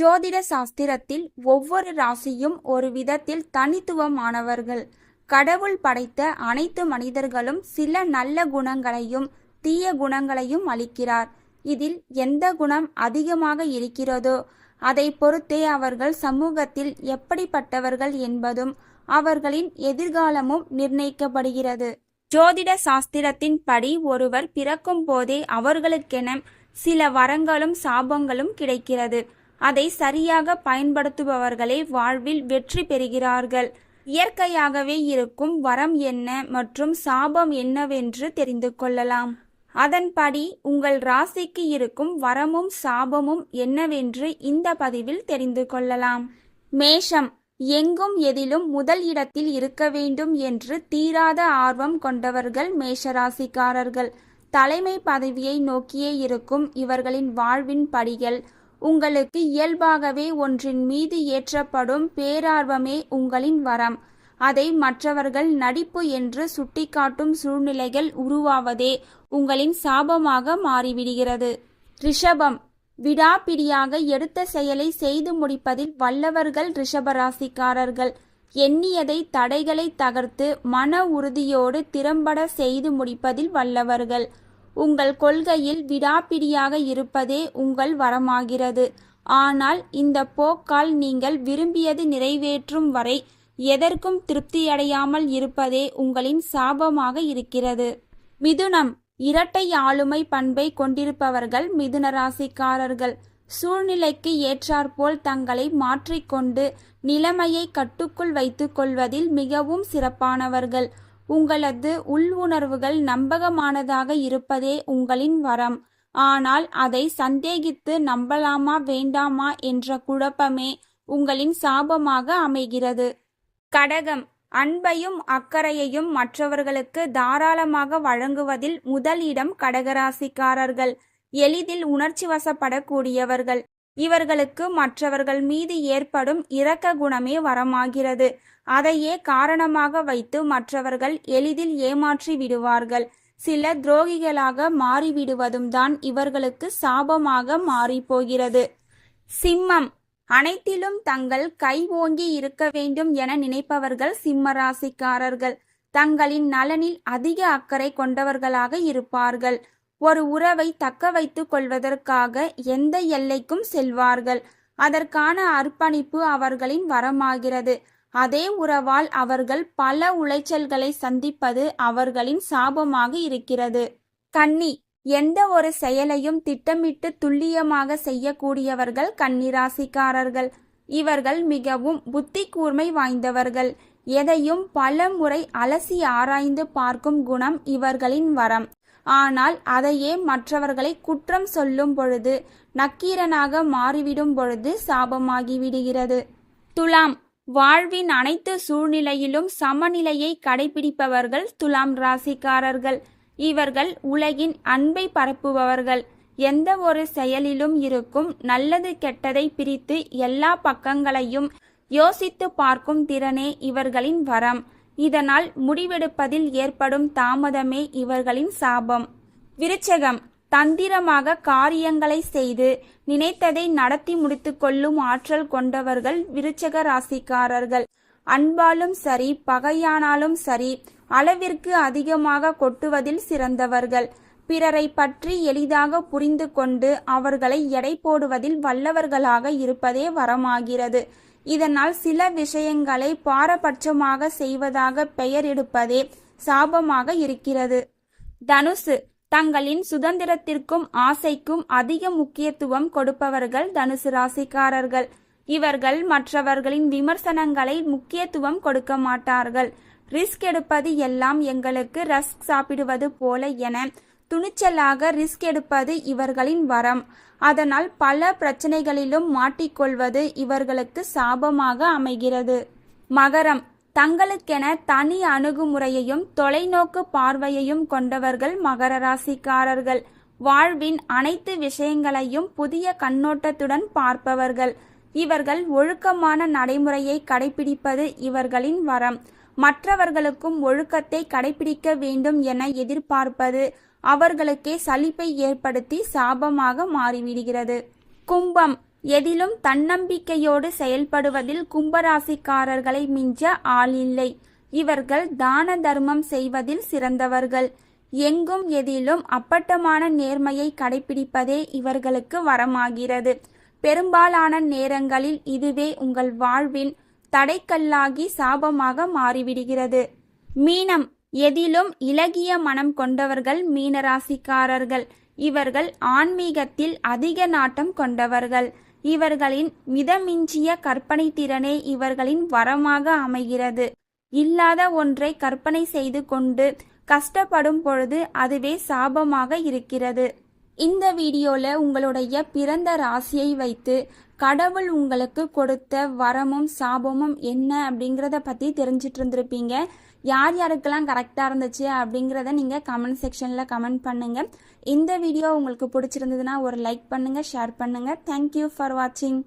ஜோதிட சாஸ்திரத்தில் ஒவ்வொரு ராசியும் ஒரு விதத்தில் தனித்துவமானவர்கள். கடவுள் படைத்த அனைத்து மனிதர்களும் சில நல்ல குணங்களையும் தீய குணங்களையும் அளிக்கிறார். இதில் எந்த குணம் அதிகமாக இருக்கிறதோ அதை பொறுத்தே அவர்கள் சமூகத்தில் எப்படிப்பட்டவர்கள் என்பதும் அவர்களின் எதிர்காலமும் நிர்ணயிக்கப்படுகிறது. ஜோதிட சாஸ்திரத்தின் படி ஒருவர் பிறக்கும் போதே அவர்களுக்கென சில வரங்களும் சாபங்களும் கிடைக்கிறது. அதை சரியாக பயன்படுத்துபவர்களே வாழ்வில் வெற்றி பெறுகிறார்கள். இயற்கையாகவே இருக்கும் வரம் என்ன மற்றும் சாபம் என்னவென்று தெரிந்து கொள்ளலாம். அதன்படி உங்கள் ராசிக்கு இருக்கும் வரமும் சாபமும் என்னவென்று இந்த பதிவில் தெரிந்து கொள்ளலாம். மேஷம் எங்கும் எதிலும் முதல் இடத்தில் இருக்க வேண்டும் என்று தீராத ஆர்வம் கொண்டவர்கள் மேஷராசிக்காரர்கள். தலைமை பதவியை நோக்கியே இருக்கும் இவர்களின் வாழ்வின் படிகள் உங்களுக்கு இயல்பாகவே ஒன்றின் மீது ஏற்றப்படும் பேரார்வமே உங்களின் வரம். அதை மற்றவர்கள் நடிப்பு என்று சுட்டிக்காட்டும் சூழ்நிலைகள் உருவாவதே உங்களின் சாபமாக மாறிவிடுகிறது. ரிஷபம். விடாப்பிடியாக எடுத்த செயலை செய்து முடிப்பதில் வல்லவர்கள் ரிஷபராசிக்காரர்கள். எண்ணியதை தடைகளை தகர்த்து மன உறுதியோடு திறம்பட செய்து முடிப்பதில் வல்லவர்கள். உங்கள் கொள்கையில் விடாப்பிடியாக இருப்பதே உங்கள் வரமாகிறது. ஆனால் இந்த போக்கால் நீங்கள் விரும்பியது நிறைவேற்றும் வரை எதற்கும் திருப்தியடையாமல் இருப்பதே உங்களின் சாபமாக இருக்கிறது. மிதுனம் இரட்டை ஆளுமை பண்பை கொண்டிருப்பவர்கள் மிதுன ராசிக்காரர்கள். சூழ்நிலைக்கு ஏற்றாற்போல் தங்களை மாற்றிக்கொண்டு நிலைமையை கட்டுக்குள் வைத்துக் கொள்வதில் மிகவும் சிறப்பானவர்கள். உங்களது உள்வுணர்வுகள் நம்பகமானதாக இருப்பதே உங்களின் வரம். ஆனால் அதை சந்தேகித்து நம்பலாமா வேண்டாமா என்ற குழப்பமே உங்களின் சாபமாக அமைகிறது. கடகம். அன்பையும் அக்கறையையும் மற்றவர்களுக்கு தாராளமாக வழங்குவதில் முதல் இடம் கடகராசிக்காரர்கள். எளிதில் உணர்ச்சி வசப்படக்கூடியவர்கள் இவர்களுக்கு மற்றவர்கள் மீது ஏற்படும் இரக்க குணமே வரமாகிறது. அதையே காரணமாக வைத்து மற்றவர்கள் எளிதில் ஏமாற்றி விடுவார்கள். சில துரோகிகளாக மாறிவிடுவதும் தான் இவர்களுக்கு சாபமாக மாறிப்போகிறது. சிம்மம். அனைத்திலும் தங்கள் கை ஓங்கி இருக்க வேண்டும் என நினைப்பவர்கள் சிம்ம ராசிக்காரர்கள் தங்களின் நலனில் அதிக அக்கறை கொண்டவர்களாக இருப்பார்கள். ஒரு உறவை தக்க வைத்து கொள்வதற்காக எந்த எல்லைக்கும் செல்வார்கள். அதற்கான அர்ப்பணிப்பு அவர்களின் வரமாகிறது. அதே உறவால் அவர்கள் பல உளைச்சல்களை சந்திப்பது அவர்களின் சாபமாக இருக்கிறது. கன்னி எந்த ஒரு செயலையும் திட்டமிட்டு துல்லியமாக செய்யக்கூடியவர்கள் கன்னிராசிக்காரர்கள். இவர்கள் மிகவும் புத்தி கூர்மை வாய்ந்தவர்கள். எதையும் பல முறை அலசி ஆராய்ந்து பார்க்கும் குணம் இவர்களின் வரம். ஆனால் அதையே மற்றவர்களை குற்றம் சொல்லும் பொழுது நக்கீரனாக மாறிவிடும் பொழுது சாபமாகிவிடுகிறது துலாம். வாழ்வின் அனைத்து சூழ்நிலையிலும் சமநிலையை கடைபிடிப்பவர்கள் துலாம் ராசிக்காரர்கள். இவர்கள் உலகின் அன்பை பரப்புபவர்கள். எந்த ஒரு செயலிலும் இருக்கும் நல்லது கெட்டதை பிரித்து எல்லா பக்கங்களையும் யோசித்து பார்க்கும் திறனே இவர்களின் வரம். இதனால் முடிவெடுப்பதில் ஏற்படும் தாமதமே இவர்களின் சாபம். விருச்சகம் தந்திரமாக காரியங்களை செய்து நினைத்ததை நடத்தி முடித்து கொள்ளும் ஆற்றல் கொண்டவர்கள் விருச்சக ராசிக்காரர்கள். அன்பாலும் சரி பகையானாலும் சரி அளவிற்கு அதிகமாக கொட்டுவதில் சிறந்தவர்கள். பிறரை பற்றி எளிதாக புரிந்து கொண்டு அவர்களை எடை போடுவதில் வல்லவர்களாக இருப்பதே வரமாகிறது. இதனால் சில விஷயங்களை பாரபட்சமாக செய்வதாக பெயர் எடுப்பதே சாபமாக இருக்கிறது. தனுசு தங்களின் சுதந்திரத்திற்கும் ஆசைக்கும் அதிக முக்கியத்துவம் கொடுப்பவர்கள் தனுசு ராசிக்காரர்கள். இவர்கள் மற்றவர்களின் விமர்சனங்களை முக்கியத்துவம் கொடுக்க மாட்டார்கள். ரிஸ்க் எடுப்பது எல்லாம் எங்களுக்கு ரஸ்க் சாப்பிடுவது போல என துணிச்சலாக ரிஸ்க் எடுப்பது இவர்களின் வரம். அதனால் பல பிரச்சனைகளிலும் மாட்டிக்கொள்வது இவர்களுக்கு சாபமாக அமைகிறது. மகரம். தங்களுக்கென தனி அணுகுமுறையையும் தொலைநோக்கு பார்வையையும் கொண்டவர்கள் மகர ராசிக்காரர்கள். வாழ்வின் அனைத்து விஷயங்களையும் புதிய கண்ணோட்டத்துடன் பார்ப்பவர்கள். இவர்கள் ஒழுக்கமான நடைமுறையை கடைபிடிப்பது இவர்களின் வரம். மற்றவர்களுக்கும் ஒழுக்கத்தை கடைபிடிக்க வேண்டும் என எதிர்பார்ப்பது. அவர்களுக்கே சலிப்பை ஏற்படுத்தி சாபமாக மாறிவிடுகிறது. கும்பம் எதிலும் தன்னம்பிக்கையோடு செயல்படுவதில் கும்பராசிக்காரர்களை மிஞ்ச ஆளில்லை. இவர்கள் தான தர்மம் செய்வதில் சிறந்தவர்கள். எங்கும் எதிலும் அப்பட்டமான நேர்மையை கடைபிடிப்பதே இவர்களுக்கு வரமாகிறது. பெரும்பாலான நேரங்களில் இதுவே உங்கள் வாழ்வின் தடைக்கல்லாகி சாபமாக மாறிவிடுகிறது. மீனம் எதிலும் இலகிய மனம் கொண்டவர்கள் மீனராசிக்காரர்கள். இவர்கள் ஆன்மீகத்தில் அதிக நாட்டம் கொண்டவர்கள். இவர்களின் மிதமிஞ்சிய கற்பனை திறனே இவர்களின் வரமாக அமைகிறது. இல்லாத ஒன்றை கற்பனை செய்து கொண்டு கஷ்டப்படும் பொழுது அதுவே சாபமாக இருக்கிறது. இந்த வீடியோல உங்களுடைய பிறந்த ராசியை வைத்து கடவுள் உங்களுக்கு கொடுத்த வரமும் சாபமும் என்ன அப்படிங்கிறத பற்றி தெரிஞ்சிட்டு இருந்திருப்பீங்க யார் யாருக்கெல்லாம் கரெக்டாக இருந்துச்சு அப்படிங்கிறத நீங்கள் கமெண்ட் செக்ஷனில் கமெண்ட் பண்ணுங்கள் இந்த வீடியோ உங்களுக்கு பிடிச்சிருந்ததுன்னா ஒரு லைக் பண்ணுங்கள் ஷேர் பண்ணுங்கள் தேங்க்யூ ஃபார் வாட்சிங்